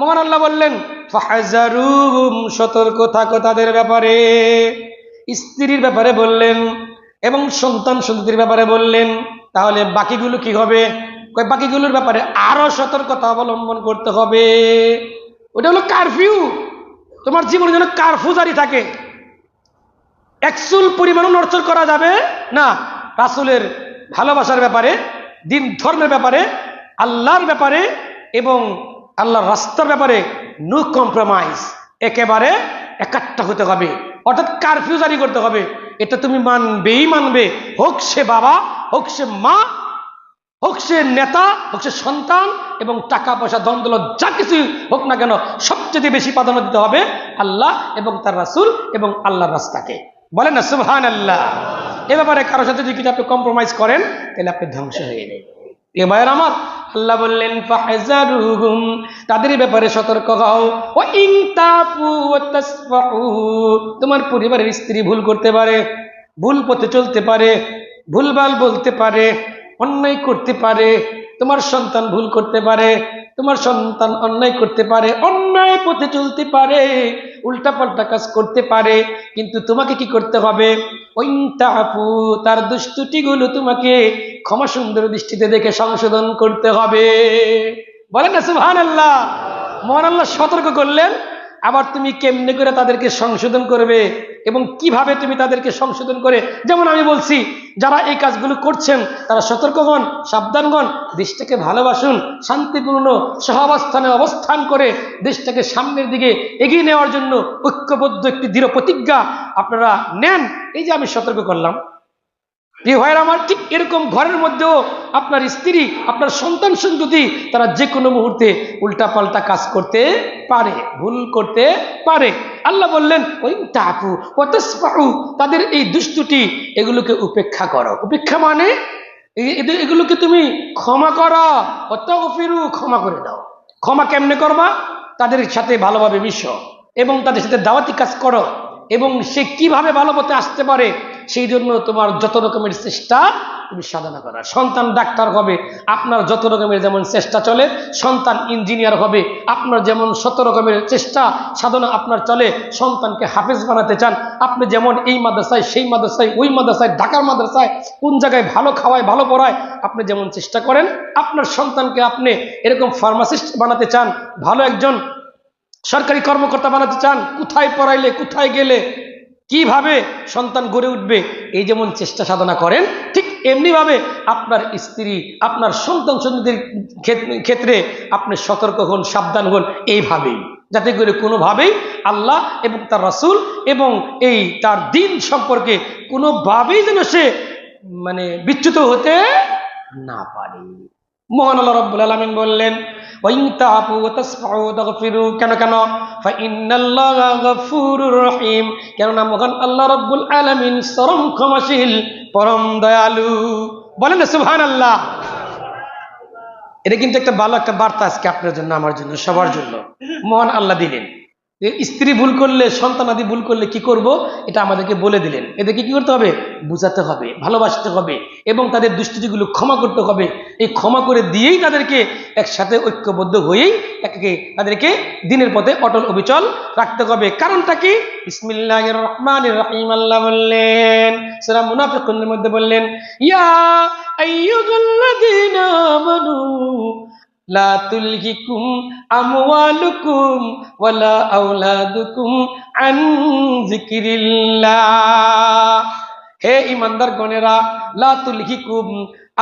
মহান আল্লাহ বললেন সতর্ক থাকো তাদের ব্যাপারে। স্ত্রীর ব্যাপারে বললেন এবং সন্তান সন্ততির ব্যাপারে বললেন। তাহলে বাকিগুলো কি হবে? বাকিগুলোর ব্যাপারে আরও সতর্কতা অবলম্বন করতে হবে। ওটা হলো কারফিউ। তোমার জীবনে যেন কারফিউ জারি থাকে। একচুল পরিমাণও নড়চড় করা যাবে না। রাসুলের ভালোবাসার ব্যাপারে, দিন ধর্মের ব্যাপারে, আল্লাহর ব্যাপারে এবং আল্লাহর রাস্তার ব্যাপারে নো কম্প্রোমাইজ একেবারে একাট্টা হতে হবে। অর্থাৎ কারফিউ জারি করতে হবে। এটা তুমি মানবেই মানবে। হোক সে বাবা, হোক সে মা, হোক সে নেতা, হোক সে সন্তান এবং টাকা পয়সা দ্বন্দ্ব যা কিছু হোক না কেন, সবচেয়ে বেশি প্রাধান্য দিতে হবে আল্লাহ এবং তার রাসুল এবং আল্লাহর রাস্তাকে। বলেন না সুবহান আল্লাহ এ ব্যাপারে কারোর সাথে যদি আপনি কম্প্রোমাইজ করেন, তাহলে আপনি ধ্বংস হয়ে যাবেন। এবার আমার আল্লাহ বললেন, ফাহজারুহুম তাদের ব্যাপারে সতর্ক হও। ও তাসফাহু তোমার পরিবারের স্ত্রী ভুল করতে পারে, ভুল পথে চলতে পারে, ভুলভাল বলতে পারে, অন্যায় করতে পারে, তোমার সন্তান ভুল করতে পারে তোমার সন্তান অন্যায় করতে পারে, অন্যায় পথে চলতে পারে, উল্টাপাল্টা কাজ করতে পারে, কিন্তু তোমাকে কি করতে হবে? ওইন্তাপু তার দুষ্টুটিগুলো তোমাকে ক্ষমা সুন্দর দৃষ্টিতে দেখে সংশোধন করতে হবে। বলেন না সুহান আল্লাহ মহান আল্লাহ সতর্ক করলেন। আবার তুমি কেমনে করে তাদেরকে সংশোধন করবে এবং কীভাবে তুমি তাদেরকে সংশোধন করে? যেমন আমি বলছি, যারা এই কাজগুলো করছেন, তারা সতর্কগণ, সাবধানগণ, দেশটাকে ভালোবাসুন, শান্তিপূর্ণ সহাবস্থানে অবস্থান করে দেশটাকে সামনের দিকে এগিয়ে নেওয়ার জন্য ঐক্যবদ্ধ একটি দৃঢ় প্রতিজ্ঞা আপনারা নেন। এই যে আমি সতর্ক করলাম। প্রিয় ভাইয়ের আমার ঠিক এরকম ঘরের মধ্যেও আপনার স্ত্রী, আপনার সন্তান সন্ততি, তারা যে কোনো মুহূর্তে উল্টাপাল্টা কাজ করতে পারে, ভুল করতে পারে। আল্লাহ বললেন, ওই টাপু অতস্পাহু তাদের এই দুষ্টুটি এগুলোকে উপেক্ষা করো। উপেক্ষা মানে? এগুলোকে তুমি ক্ষমা করো অত ফিরু ক্ষমা করে দাও। ক্ষমা কেমনে করবা? তাদের সাথে ভালোভাবে মিশো এবং তাদের সাথে দাওয়াতি কাজ করো এবং সে কীভাবে ভালো পথে আসতে পারে সেই জন্য তোমার যত রকমের চেষ্টা তুমি সাধনা করা। সন্তান ডাক্তার হবে, আপনার যত রকমের যেমন চেষ্টা চলে, সন্তান ইঞ্জিনিয়ার হবে, আপনার যেমন শত রকমের চেষ্টা সাধনা আপনার চলে, সন্তানকে হাফেজ বানাতে চান, আপনি যেমন এই মাদ্রাসায়, সেই মাদ্রাসায়, ওই মাদ্রাসায়, ঢাকার মাদ্রাসায়, কোন জায়গায় ভালো খাওয়ায়, ভালো পড়ায়, আপনি যেমন চেষ্টা করেন, আপনার সন্তানকে আপনি এরকম ফার্মাসিস্ট বানাতে চান, ভালো একজন সরকারি কর্মকর্তা বানাতে চান, কোথায় পড়াইলে, কোথায় গেলে কীভাবে সন্তান গড়ে উঠবে? এই যেমন চেষ্টা সাধনা করেন, ঠিক এমনিভাবে আপনার স্ত্রী, আপনার সন্তান ক্ষেত- ক্ষেত্রে আপনি সতর্ক হন, সাবধান হন, এইভাবেই। যাতে করে কোনোভাবেই আল্লাহ এবং তার রাসূল এবং এই তার দিন সম্পর্কে কোনোভাবেই যেন সে মানে বিচ্যুত হতে না পারে। মহান আল্লাহ রব্বুল আলামিন বললেন কেন কেন? রহিম। কেননা মহান আল্লাহ রব্বুল আলমিন চরম ক্ষমাশীল, পরম দয়ালু। বলেন সুহান আল্লাহ এটা কিন্তু একটা ভালো একটা বার্তা আজকে আপনার জন্য, আমার জন্য, সবার জন্য। মহান আল্লাহ দিলেন। স্ত্রী ভুল করলে সন্তানাদি ভুল করলে কি করব? এটা আমাদেরকে বলে দিলেন। এদেরকে কি করতে হবে? বুঝাতে হবে, ভালোবাসতে হবে এবং তাদের দুষ্টিগুলো ক্ষমা করতে হবে। এই ক্ষমা করে দিয়েই তাদেরকে একসাথে ঐক্যবদ্ধ হয়েই একে তাদেরকে দিনের পথে অটল অবিচল রাখতে হবে। কারণটা কি? বিসমিল্লাহ রহমান রহিম, আল্লাহ বললেন, সেরা মুনাফিকুনের মধ্যে বললেন, ইয়া লা তুলহিকুম আমওয়ালুকুম ওয়ালা আওলাদুকুম আন যিকরিল্লাহ হে ইমানদার গণেরা লা তুলহিকুম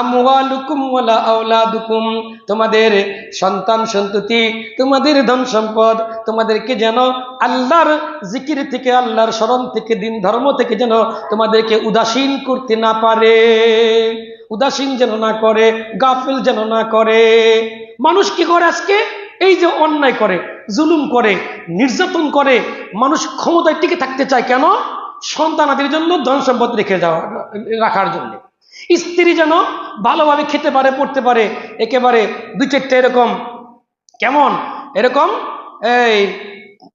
আমওয়ালুকুম ওয়ালা আওলাদুকুম, তোমাদের সন্তান সন্ততি, তোমাদের ধন সম্পদ, তোমাদেরকে যেন আল্লাহর জিকির থেকে, আল্লাহর স্মরণ থেকে, দিন ধর্ম থেকে যেন তোমাদেরকে উদাসীন করতে না পারে, উদাসীন যেন না করে, গাফিল যেন না করে। মানুষ কি করে আজকে? এই যে অন্যায় করে, জুলুম করে, নির্যাতন করে, মানুষ ক্ষমতায় টিকে থাকতে চায় কেন? সন্তানাদের জন্য ধন সম্পদ রেখে যাওয়া, রাখার জন্য। স্ত্রী যেন ভালোভাবে খেতে পারে, পড়তে পারে, একেবারে দুই চারটে এরকম, কেমন? এরকম, এই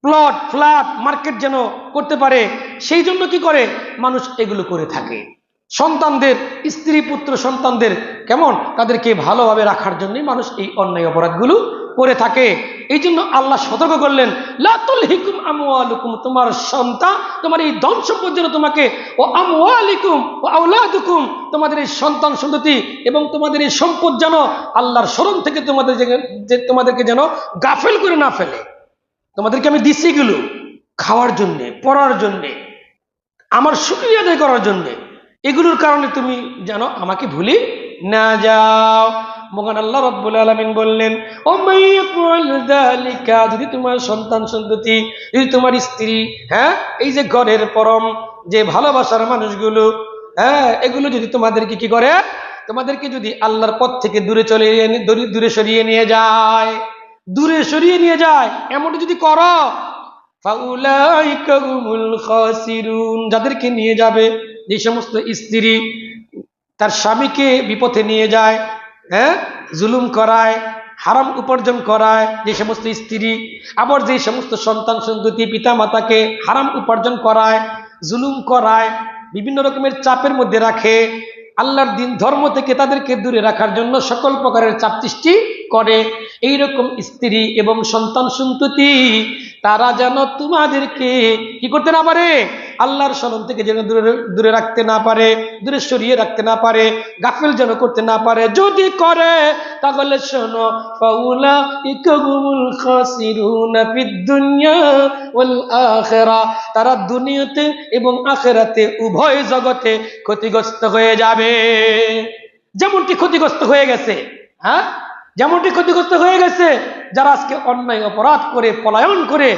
প্লট ফ্ল্যাট মার্কেট যেন করতে পারে, সেই জন্য কি করে? মানুষ এগুলো করে থাকে। সন্তানদের, স্ত্রী, পুত্র, সন্তানদের কেমন? তাদেরকে ভালোভাবে রাখার জন্যই মানুষ এই অন্যায় অপরাধগুলো করে থাকে। এই জন্য আল্লাহ সতর্ক করলেন লাতুল হিকুম আমওয়ালুকুম তোমার সন্তান, তোমার এই ধন সম্পদ যেন তোমাকে, ও আমওয়ালিকুম, ও আউলাদুকুম তোমাদের এই সন্তান সন্ততি এবং তোমাদের এই সম্পদ যেন আল্লাহর স্মরণ থেকে তোমাদের যে- তোমাদেরকে যেন গাফেল করে না ফেলে। তোমাদেরকে আমি দিচ্ছি এগুলো খাওয়ার জন্যে, পড়ার জন্যে, আমার শুক্রিয়া আদায় করার জন্যে। এগুলোর কারণে তুমি জানো আমাকে ভুলি না যাও। মহান আল্লাহ রব্বুল আলমিন বললেন যদি তোমার সন্তান, সন্ততি, যদি তোমার স্ত্রী হ্যাঁ এই যে ঘরের পরম, যে ভালোবাসার মানুষগুলো হ্যাঁ এগুলো যদি তোমাদেরকে কি করে? তোমাদেরকে যদি আল্লাহর পথ থেকে দূরে চলে দূরে সরিয়ে নিয়ে যায়। দূরে সরিয়ে নিয়ে যায়, এমনটা যদি করো। যাদেরকে নিয়ে যাবে যে সমস্ত স্ত্রী তার স্বামীকে বিপথে নিয়ে যায় হ্যাঁ? জুলুম করায়, হারাম উপার্জন করায় যে সমস্ত স্ত্রী, আবার যে সমস্ত সন্তান সন্ততি পিতা মাতাকে হারাম উপার্জন করায়, জুলুম করায়, বিভিন্ন রকমের চাপের মধ্যে রাখে, আল্লাহর দিন ধর্ম থেকে তাদেরকে দূরে রাখার জন্য সকল প্রকারের চাপ সৃষ্টি করে। এই রকম স্ত্রী এবং সন্তান সন্ততি, তারা যেন তোমাদেরকে কি করতে না পারে? আল্লাহর স্মরণ থেকে যেন দূরে দূরে রাখতে না পারে, দূরে সরিয়ে রাখতে না পারে, গাফিল যেন করতে না পারে। যদি করে, তাহলে তারা দুনিয়াতে এবং আখেরাতে উভয় জগতে ক্ষতিগ্রস্ত হয়ে যাবে। যেমনটি ক্ষতিগ্রস্ত হয়ে গেছে হ্যাঁ? যেমনটি ক্ষতিগ্রস্ত হয়ে গেছে, যারা আজকে অন্যায় অপরাধ করে, পলায়ন করে,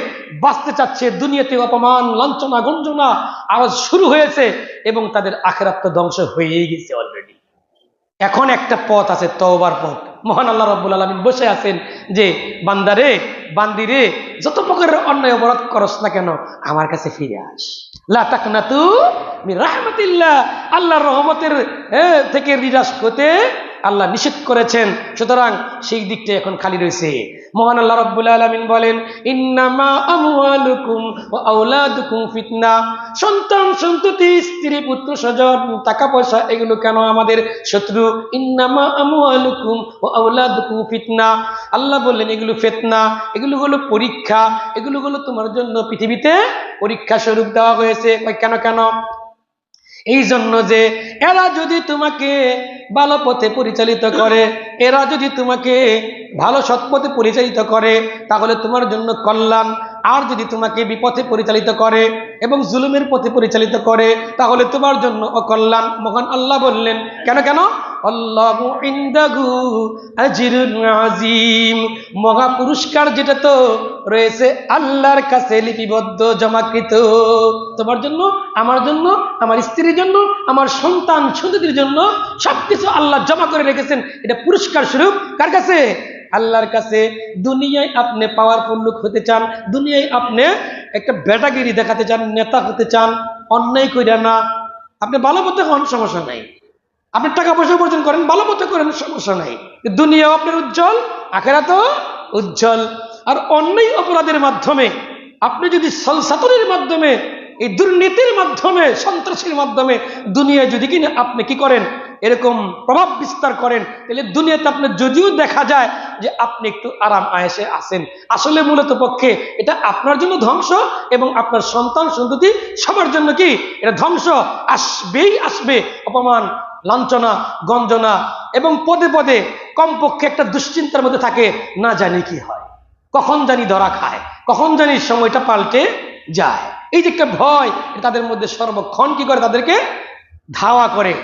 বাঁচতে চাচ্ছে, দুনিয়াতে অপমান, লাঞ্ছনা, গঞ্জনা আরও শুরু হয়েছে এবং তাদের আখেরাত তো ধ্বংস হয়েই গেছে অলরেডি এখন একটা পথ আছে, তওবার পথ। মহান আল্লাহ রব্বুল আলমিন বসে আছেন যে, বান্দারে, বান্দিরে, যত প্রকারের অন্যায় অপরাধ করস না কেন, আমার কাছে ফিরে আস। লা তাকনাতু রাহমাতিল্লাহ। আল্লাহর রহমতের থেকে নিরাশ হতে আল্লাহ নিষেধ করেছেন। সুতরাং সেই দিকটা এখন খালি রয়েছে। মহান আল্লাহ রব্বুল আলমিন বলেন, ইন্নামা ফিতনা। সন্তান, সন্ততি, স্ত্রী, পুত্র, স্বজন টাকা পয়সা এগুলো কেন আমাদের শত্রু? ইন্নামা আমওয়ালুকুম ওয়া আওলাদুকুম ফিতনা। আল্লাহ বললেন, এগুলো ফিতনা, এগুলো হলো পরীক্ষা, এগুলো হলো তোমার জন্য পৃথিবীতে পরীক্ষা স্বরূপ দেওয়া হয়েছে। কেন কেন? এই জন্য যে এরা যদি তোমাকে ভালো পথে পরিচালিত করে। এরা যদি তোমাকে ভালো সৎ পথে পরিচালিত করে, তাহলে তোমার জন্য কল্যাণ। আর যদি তোমাকে বিপথে পরিচালিত করে এবং জুলুমের পথে পরিচালিত করে, তাহলে তোমার জন্য অকল্যাণ। মহান আল্লাহ বললেন, কেন কেন? আল্লাহু আজিম মহা পুরস্কার যেটা তো রয়েছে আল্লাহর কাছে লিপিবদ্ধ, জমাকৃত। তোমার জন্য, আমার জন্য, আমার স্ত্রীর জন্য, আমার সন্তান, সন্ততির জন্য সবকিছু আল্লাহ জমা করে রেখেছেন। এটা পুরস্কার স্বরূপ। কার কাছে? আল্লাহর কাছে। দুনিয়ায় আপনি পাওয়ারফুল লোক হতে চান, দুনিয়ায় আপনি একটা বেটাগিরি দেখাতে চান, নেতা হতে চান, অন্যায় কইরা না। আপনি ভালো পথে হন, সমস্যা নাই। আপনি টাকা পয়সা উপার্জন করেন, ভালো মতো করেন, সমস্যা নাই। দুনিয়াও আপনার উজ্জ্বল আখেরা তো উজ্জ্বল। আর অন্যায় অপরাধের মাধ্যমে, আপনি যদি সলসাতুরের মাধ্যমে, এই দুর্নীতির মাধ্যমে, সন্ত্রাসের মাধ্যমে দুনিয়ায় যদি কিনা, আপনি কি করেন? এরকম প্রভাব বিস্তার করেন। তাহলে দুনিয়াতে আপনার যদিও দেখা যায় যে আপনি একটু আরাম আয়েসে আছেন। আসলে মূলত পক্ষে এটা আপনার জন্য ধ্বংস এবং আপনার সন্তান সন্ততি সবার জন্য কি? এটা ধ্বংস। আসবেই আসবে। অপমান লাঞ্ছনা, গঞ্জনা এবং পদে পদে কমপক্ষে একটা দুশ্চিন্তার মধ্যে থাকে, না জানি কি হয়। কখন জানি ধরা খায়, কখন জানি সময়টা পাল্টে যায়। এই যে একটা ভয় তাদের মধ্যে সর্বক্ষণ কি করে তাদেরকে ধাওয়া করে?